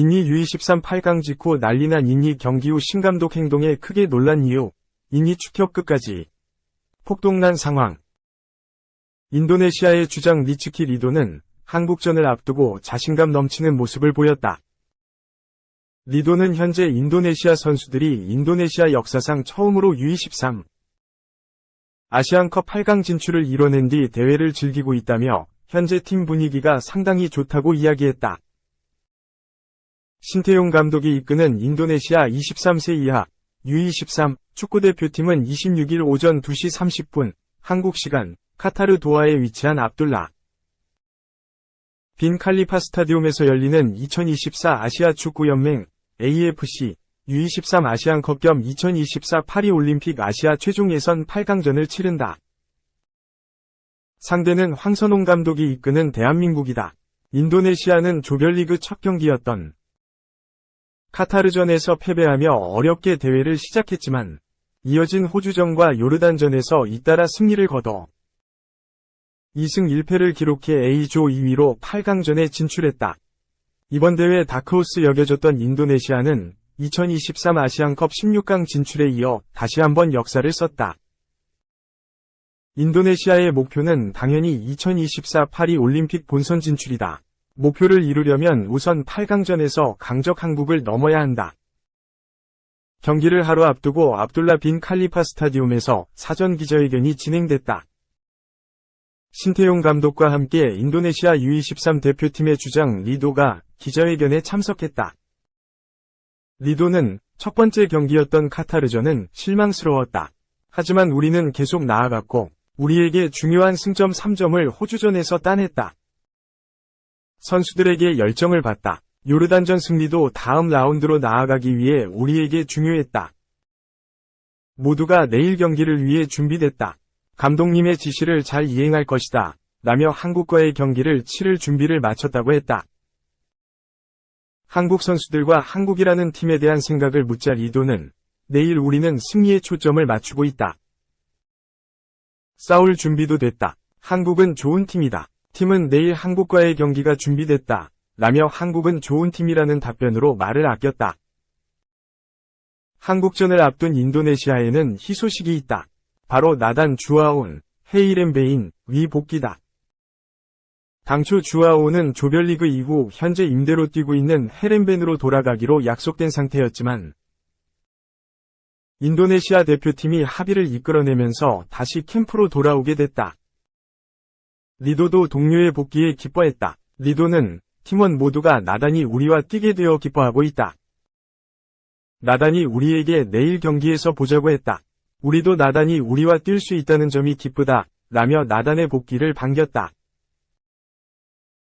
인니 U23 8강 직후 난리난 인니 경기 후 신감독 행동에 크게 놀란 이유, 인니 축협 끝까지 폭동난 상황. 인도네시아의 주장 리츠키 리도는 한국전을 앞두고 자신감 넘치는 모습을 보였다. 리도는 현재 인도네시아 선수들이 인도네시아 역사상 처음으로 U23 아시안컵 8강 진출을 이뤄낸 뒤 대회를 즐기고 있다며 현재 팀 분위기가 상당히 좋다고 이야기했다. 신태용 감독이 이끄는 인도네시아 23세 이하 U23 축구대표팀은 26일 오전 2시 30분 한국 시간 카타르 도하에 위치한 압둘라 빈 칼리파 스타디움에서 열리는 2024 아시아 축구연맹 AFC U23 아시안컵 겸 2024 파리올림픽 아시아 최종 예선 8강전을 치른다. 상대는 황선홍 감독이 이끄는 대한민국이다. 인도네시아는 조별리그 첫 경기였던 카타르전에서 패배하며 어렵게 대회를 시작했지만 이어진 호주전과 요르단전에서 잇따라 승리를 거둬 2승 1패를 기록해 A조 2위로 8강전에 진출했다. 이번 대회 다크호스 여겨졌던 인도네시아는 2023 아시안컵 16강 진출에 이어 다시 한번 역사를 썼다. 인도네시아의 목표는 당연히 2024 파리 올림픽 본선 진출이다. 목표를 이루려면 우선 8강전에서 강적 한국을 넘어야 한다. 경기를 하루 앞두고 압둘라 빈 칼리파 스타디움에서 사전 기자회견이 진행됐다. 신태용 감독과 함께 인도네시아 U23 대표팀의 주장 리도가 기자회견에 참석했다. 리도는 첫 번째 경기였던 카타르전은 실망스러웠다. 하지만 우리는 계속 나아갔고 우리에게 중요한 승점 3점을 호주전에서 따냈다. 선수들에게 열정을 받다. 요르단전 승리도 다음 라운드로 나아가기 위해 우리에게 중요했다. 모두가 내일 경기를 위해 준비됐다. 감독님의 지시를 잘 이행할 것이다. 라며 한국과의 경기를 치를 준비를 마쳤다고 했다. 한국 선수들과 한국이라는 팀에 대한 생각을 묻자 리도는 내일 우리는 승리에 초점을 맞추고 있다. 싸울 준비도 됐다. 한국은 좋은 팀이다. 팀은 내일 한국과의 경기가 준비됐다. 라며 한국은 좋은 팀이라는 답변으로 말을 아꼈다. 한국전을 앞둔 인도네시아에는 희소식이 있다. 바로 나단 주아온, 헤이렘베인, 위 복귀다. 당초 주아오는 조별리그 이후 현재 임대로 뛰고 있는 헤렘벤으로 돌아가기로 약속된 상태였지만 인도네시아 대표팀이 합의를 이끌어내면서 다시 캠프로 돌아오게 됐다. 리도도 동료의 복귀에 기뻐했다. 리도는 팀원 모두가 나단이 우리와 뛰게 되어 기뻐하고 있다. 나단이 우리에게 내일 경기에서 보자고 했다. 우리도 나단이 우리와 뛸 수 있다는 점이 기쁘다. 라며 나단의 복귀를 반겼다.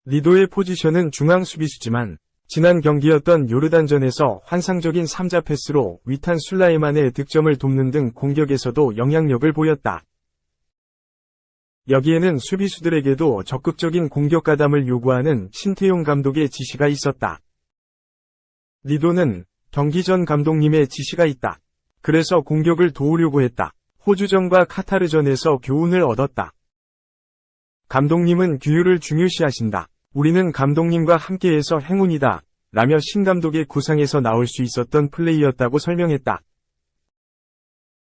리도의 포지션은 중앙 수비수지만 지난 경기였던 요르단전에서 환상적인 3자 패스로 위탄 술라이만의 득점을 돕는 등 공격에서도 영향력을 보였다. 여기에는 수비수들에게도 적극적인 공격 가담을 요구하는 신태용 감독의 지시가 있었다. 리도는 경기 전 감독님의 지시가 있다. 그래서 공격을 도우려고 했다. 호주전과 카타르전에서 교훈을 얻었다. 감독님은 규율을 중요시하신다. 우리는 감독님과 함께해서 행운이다. 라며 신 감독의 구상에서 나올 수 있었던 플레이였다고 설명했다.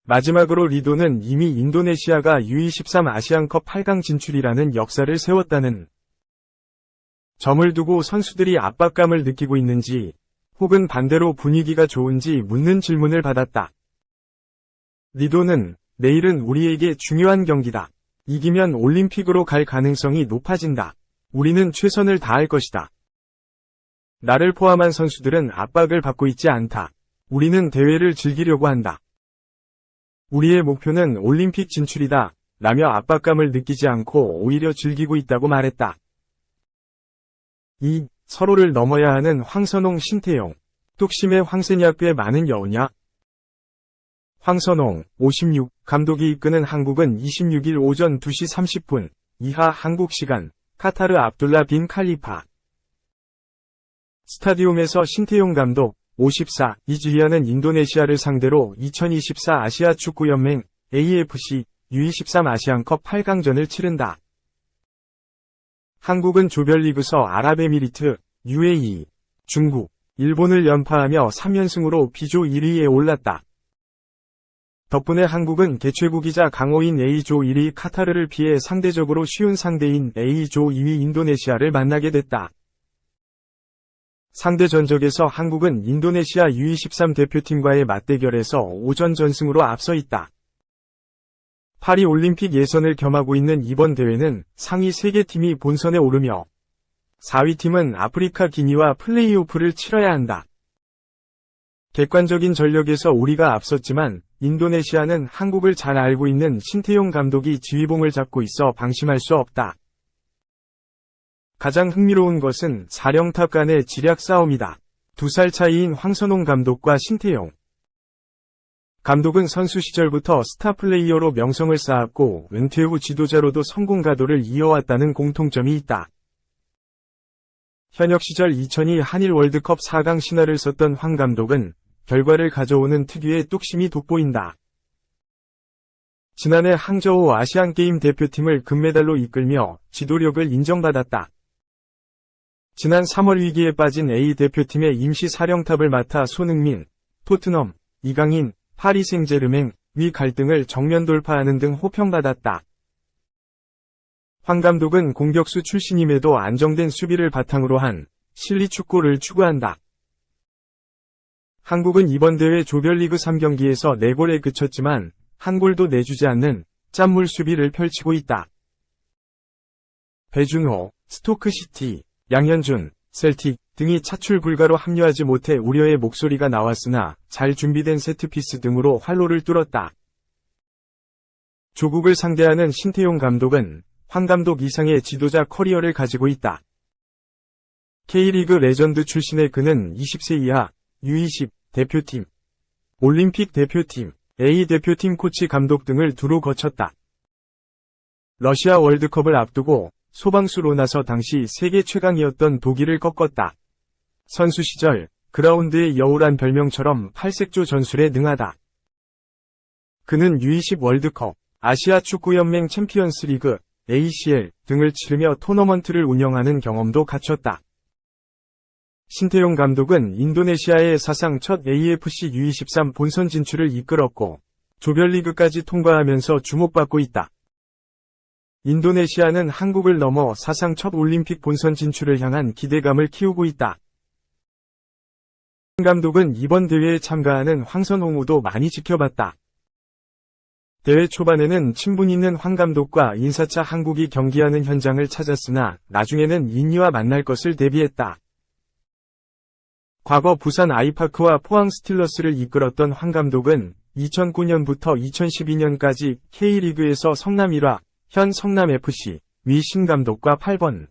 마지막으로 리도는 이미 인도네시아가 U23 아시안컵 8강 진출이라는 역사를 세웠다는 점을 두고 선수들이 압박감을 느끼고 있는지 혹은 반대로 분위기가 좋은지 묻는 질문을 받았다. 리도는 내일은 우리에게 중요한 경기다. 이기면 올림픽으로 갈 가능성이 높아진다. 우리는 최선을 다할 것이다. 나를 포함한 선수들은 압박을 받고 있지 않다. 우리는 대회를 즐기려고 한다. 우리의 목표는 올림픽 진출이다. 라며 압박감을 느끼지 않고 오히려 즐기고 있다고 말했다. 2. 서로를 넘어야 하는 황선홍 신태용. 뚝심의 꽤 많은 여우냐? 황선홍, 56, 감독이 이끄는 한국은 26일 오전 2시 30분, 이하 한국 시간, 카타르 압둘라 빈 칼리파. 스타디움에서 신태용 감독, 54, 이즈리아는 인도네시아를 상대로 2024 아시아 축구연맹 AFC U23 아시안컵 8강전을 치른다. 한국은 조별리그서 아랍에미리트, UAE, 중국, 일본을 연파하며 3연승으로 B조 1위에 올랐다. 덕분에 한국은 개최국이자 강호인 A조 1위 카타르를 피해 상대적으로 쉬운 상대인 A조 2위 인도네시아를 만나게 됐다. 상대 전적에서 한국은 인도네시아 U23 대표팀과의 맞대결에서 오전 전승으로 앞서 있다. 파리 올림픽 예선을 겸하고 있는 이번 대회는 상위 3개 팀이 본선에 오르며 4위 팀은 아프리카 기니와 플레이오프를 치러야 한다. 객관적인 전력에서 우리가 앞섰지만 인도네시아는 한국을 잘 알고 있는 신태용 감독이 지휘봉을 잡고 있어 방심할 수 없다. 가장 흥미로운 것은 사령탑 간의 지략 싸움이다. 두 살 차이인 황선홍 감독과 신태용. 감독은 선수 시절부터 스타 플레이어로 명성을 쌓았고 은퇴 후 지도자로도 성공 가도를 이어왔다는 공통점이 있다. 현역 시절 2002 한일 월드컵 4강 신화를 썼던 황 감독은 결과를 가져오는 특유의 뚝심이 돋보인다. 지난해 항저우 아시안게임 대표팀을 금메달로 이끌며 지도력을 인정받았다. 지난 3월 위기에 빠진 A 대표팀의 임시 사령탑을 맡아 손흥민, 토트넘, 이강인, 파리 생제르맹, 위 갈등을 정면 돌파하는 등 호평받았다. 황 감독은 공격수 출신임에도 안정된 수비를 바탕으로 한 실리 축구를 추구한다. 한국은 이번 대회 조별리그 3경기에서 4골에 그쳤지만 한 골도 내주지 않는 짠물 수비를 펼치고 있다. 배준호, 스토크시티, 양현준, 셀틱 등이 차출 불가로 합류하지 못해 우려의 목소리가 나왔으나 잘 준비된 세트피스 등으로 활로를 뚫었다. 조국을 상대하는 신태용 감독은 황 감독 이상의 지도자 커리어를 가지고 있다. K리그 레전드 출신의 그는 20세 이하 U20 대표팀, 올림픽 대표팀, A 대표팀 코치 감독 등을 두루 거쳤다. 러시아 월드컵을 앞두고 소방수로 나서 당시 세계 최강이었던 독일을 꺾었다. 선수 시절 그라운드의 여우란 별명처럼 팔색조 전술에 능하다. 그는 U20 월드컵, 아시아 축구연맹 챔피언스 리그, ACL 등을 치르며 토너먼트를 운영하는 경험도 갖췄다. 신태용 감독은 인도네시아의 사상 첫 AFC U23 본선 진출을 이끌었고 조별리그까지 통과하면서 주목받고 있다. 인도네시아는 한국을 넘어 사상 첫 올림픽 본선 진출을 향한 기대감을 키우고 있다. 감독은 이번 대회에 참가하는 황선홍우도 많이 지켜봤다. 대회 초반에는 친분 있는 황 감독과 인사차 한국이 경기하는 현장을 찾았으나 나중에는 인니와 만날 것을 대비했다. 과거 부산 아이파크와 포항 스틸러스를 이끌었던 황 감독은 2009년부터 2012년까지 K리그에서 성남 1화, 현 성남FC, 위 신 감독과 8번.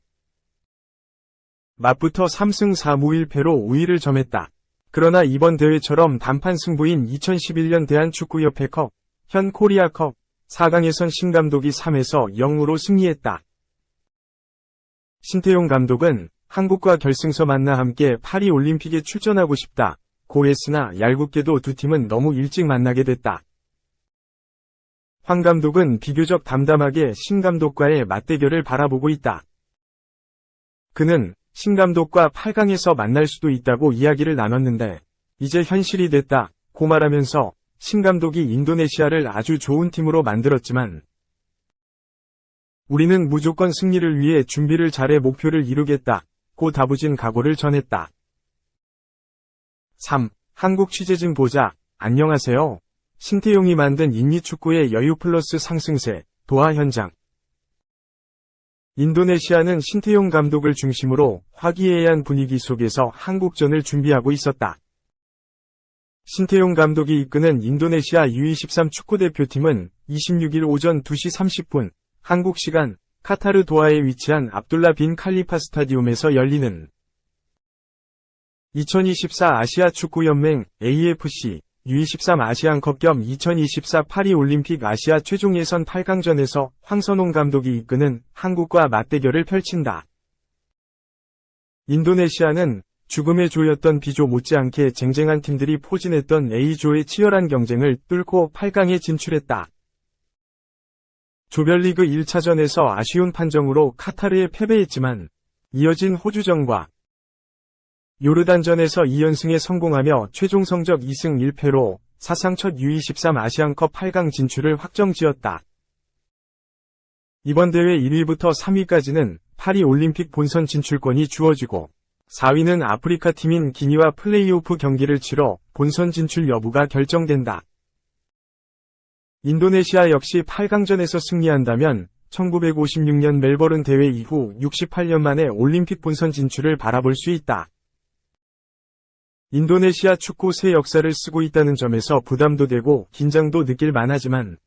맞부터 3승 4무 1패로 우위를 점했다. 그러나 이번 대회처럼 단판 승부인 2011년 대한축구협회컵, 현 코리아컵, 4강에선 신 감독이 3에서 0으로 승리했다. 신태용 감독은 한국과 결승서 만나 함께 파리 올림픽에 출전하고 싶다. 고했으나 얄궂게도 두 팀은 너무 일찍 만나게 됐다. 황 감독은 비교적 담담하게 신 감독과의 맞대결을 바라보고 있다. 그는 신 감독과 8강에서 만날 수도 있다고 이야기를 나눴는데 이제 현실이 됐다. 고 말하면서 신 감독이 인도네시아를 아주 좋은 팀으로 만들었지만 우리는 무조건 승리를 위해 준비를 잘해 목표를 이루겠다. 고 다부진 각오를 전했다. 3. 한국 취재진 보자. 안녕하세요. 신태용이 만든 인니축구의 여유 플러스 상승세, 도하 현장. 인도네시아는 신태용 감독을 중심으로 화기애애한 분위기 속에서 한국전을 준비하고 있었다. 신태용 감독이 이끄는 인도네시아 U23 축구대표팀은 26일 오전 2시 30분 한국 시간 카타르 도하에 위치한 압둘라 빈 칼리파 스타디움에서 열리는 2024 아시아 축구연맹 AFC U23 아시안컵 겸 2024 파리 올림픽 아시아 최종 예선 8강전에서 황선홍 감독이 이끄는 한국과 맞대결을 펼친다. 인도네시아는 죽음의 조였던 B조 못지않게 쟁쟁한 팀들이 포진했던 A조의 치열한 경쟁을 뚫고 8강에 진출했다. 조별리그 1차전에서 아쉬운 판정으로 카타르에 패배했지만 이어진 호주전과 요르단전에서 2연승에 성공하며 최종 성적 2승 1패로 사상 첫 U23 아시안컵 8강 진출을 확정지었다. 이번 대회 1위부터 3위까지는 파리 올림픽 본선 진출권이 주어지고 4위는 아프리카 팀인 기니와 플레이오프 경기를 치러 본선 진출 여부가 결정된다. 인도네시아 역시 8강전에서 승리한다면 1956년 멜버른 대회 이후 68년 만에 올림픽 본선 진출을 바라볼 수 있다. 인도네시아 축구 새 역사를 쓰고 있다는 점에서 부담도 되고 긴장도 느낄 만하지만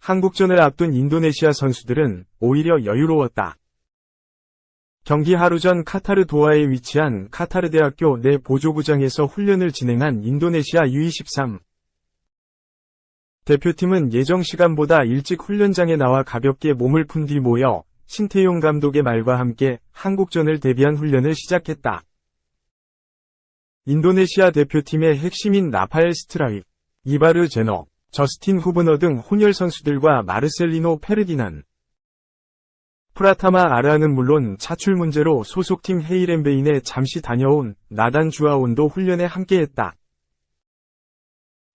한국전을 앞둔 인도네시아 선수들은 오히려 여유로웠다. 경기 하루 전 카타르 도하에 위치한 카타르 대학교 내 보조구장에서 훈련을 진행한 인도네시아 U23 대표팀은 예정 시간보다 일찍 훈련장에 나와 가볍게 몸을 푼 뒤 모여 신태용 감독의 말과 함께 한국전을 대비한 훈련을 시작했다. 인도네시아 대표팀의 핵심인 나파엘 스트라이, 이바르 제너, 저스틴 후브너 등 혼혈 선수들과 마르셀리노 페르디난, 프라타마 아라는 물론 차출 문제로 소속팀 헤이렌베인에 잠시 다녀온 나단 주아온도 훈련에 함께했다.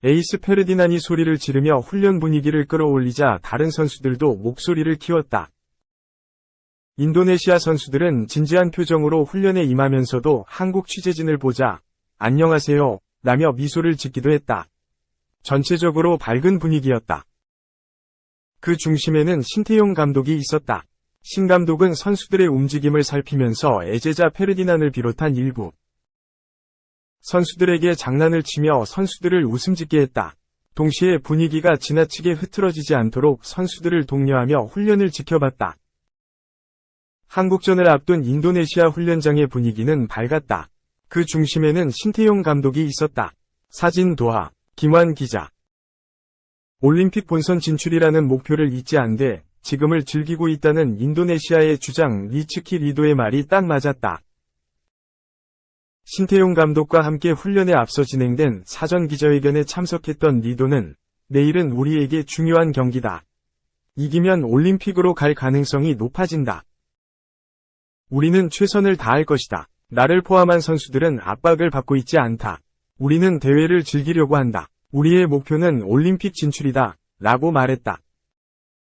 에이스 페르디난이 소리를 지르며 훈련 분위기를 끌어올리자 다른 선수들도 목소리를 키웠다. 인도네시아 선수들은 진지한 표정으로 훈련에 임하면서도 한국 취재진을 보자 안녕하세요 라며 미소를 짓기도 했다. 전체적으로 밝은 분위기였다. 그 중심에는 신태용 감독이 있었다. 신 감독은 선수들의 움직임을 살피면서 애제자 페르디난을 비롯한 일부 선수들에게 장난을 치며 선수들을 웃음 짓게 했다. 동시에 분위기가 지나치게 흐트러지지 않도록 선수들을 독려하며 훈련을 지켜봤다. 한국전을 앞둔 인도네시아 훈련장의 분위기는 밝았다. 그 중심에는 신태용 감독이 있었다. 사진 도하, 김환 기자. 올림픽 본선 진출이라는 목표를 잊지 않되 지금을 즐기고 있다는 인도네시아의 주장 리츠키 리도의 말이 딱 맞았다. 신태용 감독과 함께 훈련에 앞서 진행된 사전 기자회견에 참석했던 리도는 내일은 우리에게 중요한 경기다. 이기면 올림픽으로 갈 가능성이 높아진다. 우리는 최선을 다할 것이다. 나를 포함한 선수들은 압박을 받고 있지 않다. 우리는 대회를 즐기려고 한다. 우리의 목표는 올림픽 진출이다. 라고 말했다.